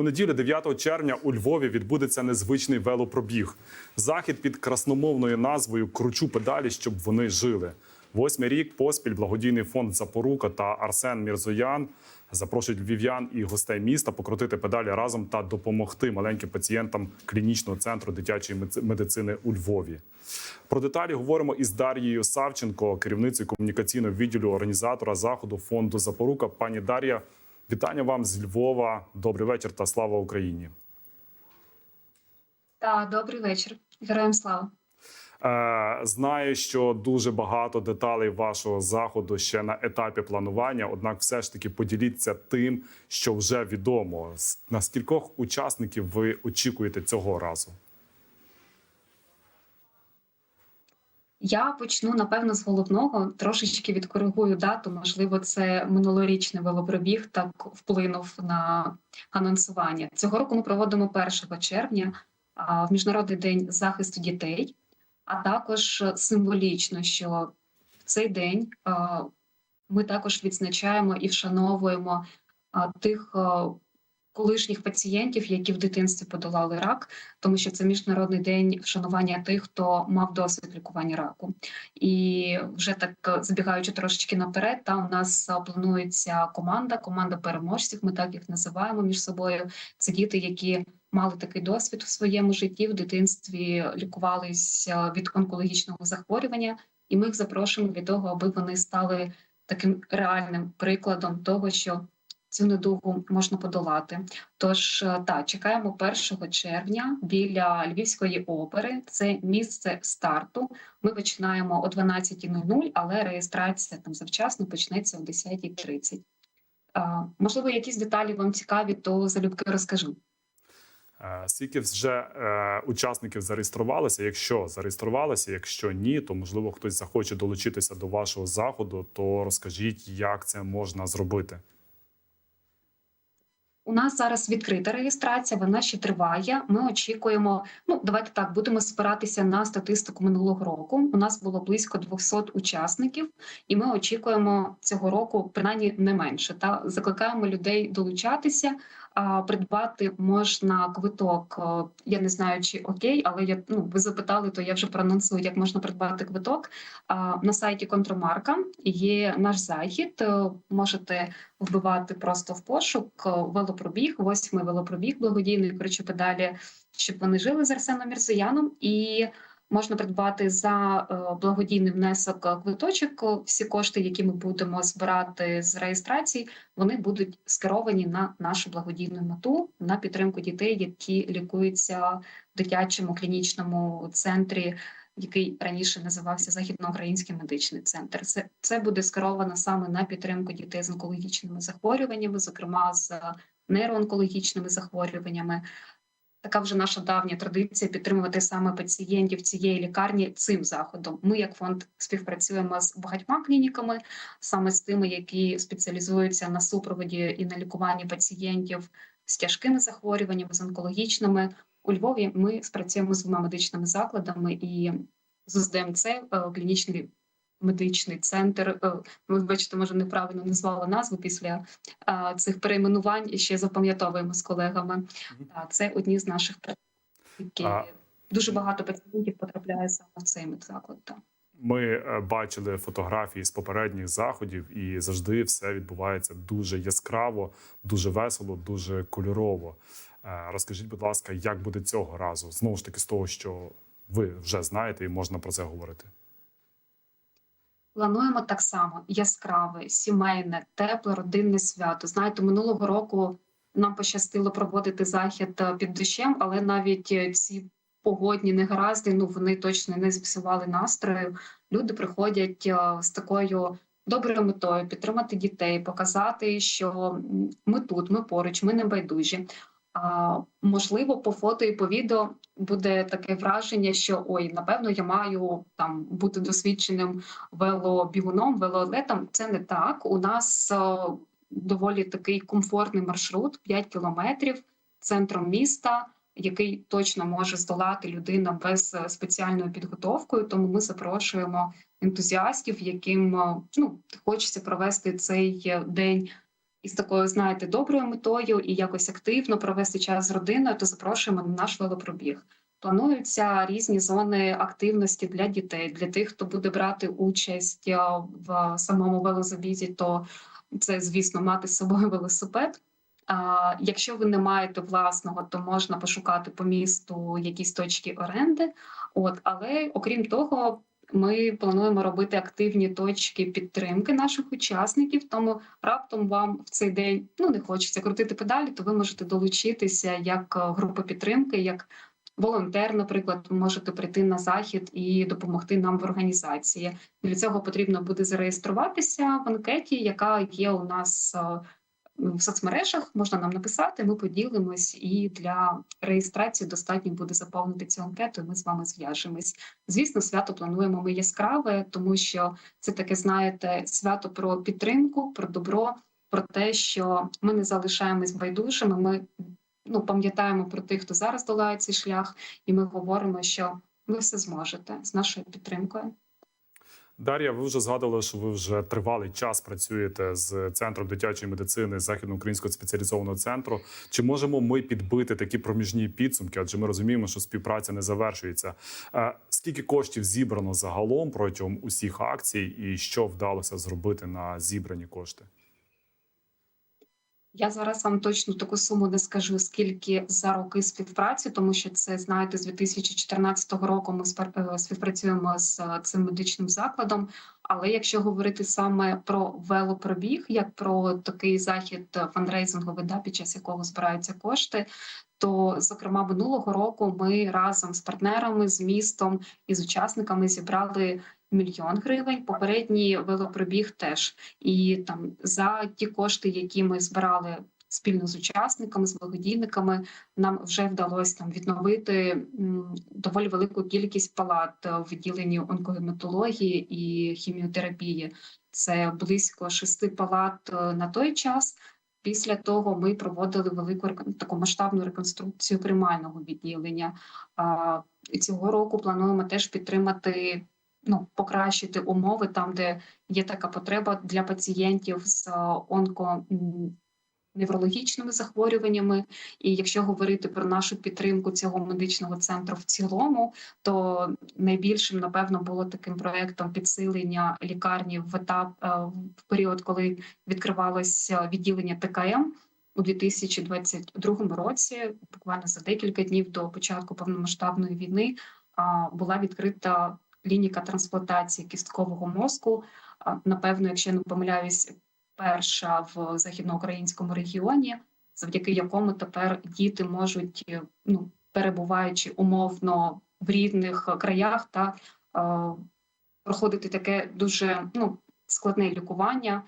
У неділю 9 червня у Львові відбудеться незвичний велопробіг. Захід під красномовною назвою Кручу педалі, щоб вони жили. Восьмий рік поспіль благодійний фонд Запорука та Арсен Мірзоян запрошують львів'ян і гостей міста покрутити педалі разом та допомогти маленьким пацієнтам клінічного центру дитячої медици- медицини у Львові. Про деталі говоримо із Дар'єю Савченко, керівницею комунікаційного відділу організатора заходу фонду Запорука. Пані Дар'я, вітання вам з Львова. Добрий вечір та слава Україні. Та добрий вечір. Героям слава. Е, Знаю, що дуже багато деталей вашого заходу ще на етапі планування. Однак, все ж таки поділіться тим, що вже відомо. На скількох учасників ви очікуєте цього разу? Я почну напевно з головного. Трошечки відкоригую дату. Можливо, це минулорічний велопробіг так вплинув на анонсування. Цього року ми проводимо 1 червня в міжнародний день захисту дітей. А також символічно, що в цей день ми також відзначаємо і вшановуємо тих колишніх пацієнтів, які в дитинстві подолали рак, тому що це міжнародний день вшанування тих, хто мав досвід лікування раку. І вже так е, забігаючи трошечки наперед, та у нас планується команда, команда переможців. Ми так їх називаємо між собою. Це діти, які мали такий досвід в своєму житті, в дитинстві лікувалися від онкологічного захворювання, і ми їх запрошуємо для того, аби вони стали таким реальним прикладом того, що цю недугу можна подолати. Тож е, та чекаємо 1 червня біля Львівської опери. Це місце старту. Ми починаємо о 12.00, але реєстрація там завчасно почнеться о 10.30. А, Можливо, якісь деталі вам цікаві, то залюбки розкажу. Е, Скільки вже е, учасників зареєструвалися? Якщо зареєструвалися, якщо ні, то можливо хтось захоче долучитися до вашого заходу, то розкажіть, як це можна зробити. У нас зараз відкрита реєстрація, вона ще триває. Ми очікуємо. Ну давайте так будемо спиратися на статистику минулого року. У нас було близько 200 учасників, і ми очікуємо цього року принаймні не менше. Та закликаємо людей долучатися. Придбати можна квиток. Я не знаю, чи окей, але я ну ви запитали, то я вже проанонсую, як можна придбати квиток. На сайті Контромарка є наш захід. Е, Можете вбивати просто в пошук е, велопробіг, восьмий велопробіг, благодійний коротше педалі, щоб вони жили з Арсеном Мірзояном. І можна придбати за е, благодійний внесок е, квиточок. Всі кошти, які ми будемо збирати з реєстрації, вони будуть скеровані на нашу благодійну мету на підтримку дітей, які лікуються в дитячому клінічному центрі. Який раніше називався Західноукраїнський медичний центр, це це буде скеровано саме на підтримку дітей з онкологічними захворюваннями, зокрема з нейроонкологічними захворюваннями. Така вже наша давня традиція підтримувати саме пацієнтів цієї лікарні цим заходом. Ми, як фонд, співпрацюємо з багатьма клініками, саме з тими, які спеціалізуються на супроводі і на лікуванні пацієнтів з тяжкими захворюваннями, з онкологічними. У Львові ми спрацюємо з двома медичними закладами і з УЗДМЦ, е, клінічний медичний центр. е, Ви бачите, може неправильно назвала назву після цих перейменувань і ще запам'ятовуємо з колегами. Та, Це одні з наших практик. А- Дуже багато пацієнтів потрапляє саме в цей медзаклад. так. Ми е, бачили фотографії з попередніх заходів, і завжди все відбувається дуже яскраво, дуже весело, дуже кольорово. Е, Розкажіть, будь ласка, як буде цього разу? Знову ж таки, з того, що ви вже знаєте, і можна про це говорити. Плануємо так само яскраве, сімейне, тепле, родинне свято. Знаєте, минулого року нам пощастило проводити захід е, під дощем, але навіть е, ці погодні негаразди, ну вони точно не зіпсували настрою. Люди приходять е, з такою доброю метою підтримати дітей, показати, що ми тут, ми поруч, ми не байдужі. А, можливо, по фото і по відео буде таке враження, що ой, напевно, я маю там бути досвідченим велобігуном, велоатлетом. Це не так. У нас е, доволі такий комфортний маршрут 5 кілометрів центром міста, який точно може здолати людина без е, спеціальної підготовкою. Тому ми запрошуємо ентузіастів, яким е, ну хочеться провести цей день із такою, знаєте, доброю метою і якось активно провести час з родиною, то запрошуємо на наш велопробіг. Плануються різні зони активності для дітей, для тих, хто буде брати участь е, в самому велозабізі, то це, звісно, мати з собою велосипед. А, якщо ви не маєте власного, то можна пошукати по місту якісь точки оренди. От, але окрім того, ми плануємо робити активні точки підтримки наших учасників. Тому раптом вам в цей день ну не хочеться крутити педалі, то ви можете долучитися як е, група підтримки, як волонтер, наприклад, можете прийти на захід і допомогти нам в організації. Для цього потрібно буде зареєструватися в анкеті, яка є у нас е, в соцмережах. Можна нам написати, ми поділимось, і для реєстрації достатньо буде заповнити цю анкету. і Ми з вами зв'яжемось. Звісно, свято плануємо ми яскраве, тому що це таке, знаєте, свято про підтримку, про добро, про те, що ми не залишаємось байдужими. Ми ну пам'ятаємо про тих, хто зараз долає цей шлях, і ми говоримо, що ви все зможете з нашою підтримкою. Дар'я, ви вже згадували, що ви вже тривалий час працюєте з центром дитячої медицини західноукраїнського спеціалізованого центру. Чи можемо ми підбити такі проміжні підсумки? Адже ми розуміємо, що співпраця не завершується. Е, Скільки коштів зібрано загалом протягом усіх акцій, і що вдалося зробити на зібрані кошти? Я зараз вам точно таку суму не скажу, скільки за роки співпраці, тому що це знаєте, з 2014 року ми е, співпрацюємо з е, цим медичним закладом. Але якщо говорити саме про велопробіг, як про такий захід е, фандрейзинговий, да, під час якого збираються кошти, то зокрема минулого року ми разом з партнерами, з містом і з учасниками зібрали мільйон гривень. Попередній велопробіг теж. І там за ті кошти, які ми збирали спільно з учасниками, з благодійниками, нам вже вдалося там відновити доволі велику кількість палат е, в відділенні онкогематології і хіміотерапії. Це близько шести палат е, на той час. Після того ми проводили велику таку масштабну реконструкцію приймального відділення. Цього року плануємо теж підтримати ну, покращити умови там, де є така потреба для пацієнтів з е, онко. Неврологічними захворюваннями, і якщо говорити про нашу підтримку цього медичного центру в цілому, то найбільшим напевно було таким проектом підсилення лікарні в етап е, в період, коли відкривалося відділення ТКМ у 2022 році. Буквально за декілька днів до початку повномасштабної війни була відкрита клініка трансплантації кісткового мозку. Напевно, якщо я не помиляюсь, перша в західноукраїнському регіоні, завдяки якому тепер діти можуть, е, ну перебуваючи умовно в рідних краях, та е, проходити таке дуже ну складне лікування.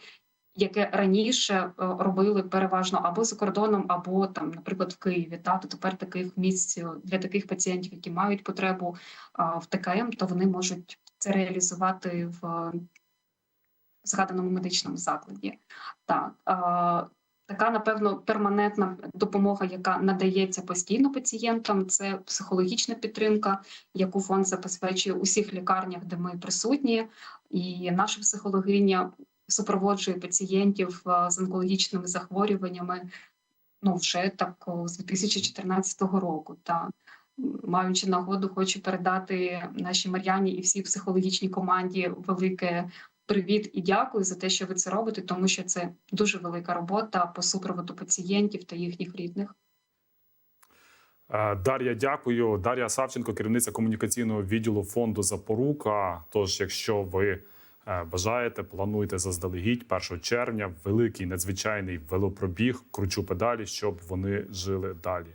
Яке раніше е, робили переважно або за кордоном, або там, наприклад, в Києві, та то тепер таких місць е, для таких пацієнтів, які мають потребу в ТКМ, то вони можуть це реалізувати в е, згаданому медичному закладі. Так, така, напевно, перманентна допомога, яка надається постійно пацієнтам, це психологічна підтримка, яку фонд забезпечує у всіх лікарнях, де ми присутні, і наша психологиня супроводжує пацієнтів е, з онкологічними захворюваннями. Ну, вже так з 2014 року. Та маючи нагоду, хочу передати нашій Мар'яні і всій психологічній команді велике привіт і дякую за те, що ви це робите, тому що це дуже велика робота по супроводу пацієнтів та їхніх рідних. Е, Дар'я, дякую. Дар'я Савченко, керівниця комунікаційного відділу фонду Запорука. Тож, якщо ви Е, бажаєте, плануйте заздалегідь 1 червня великий надзвичайний велопробіг. Кручу педалі, щоб вони жили далі.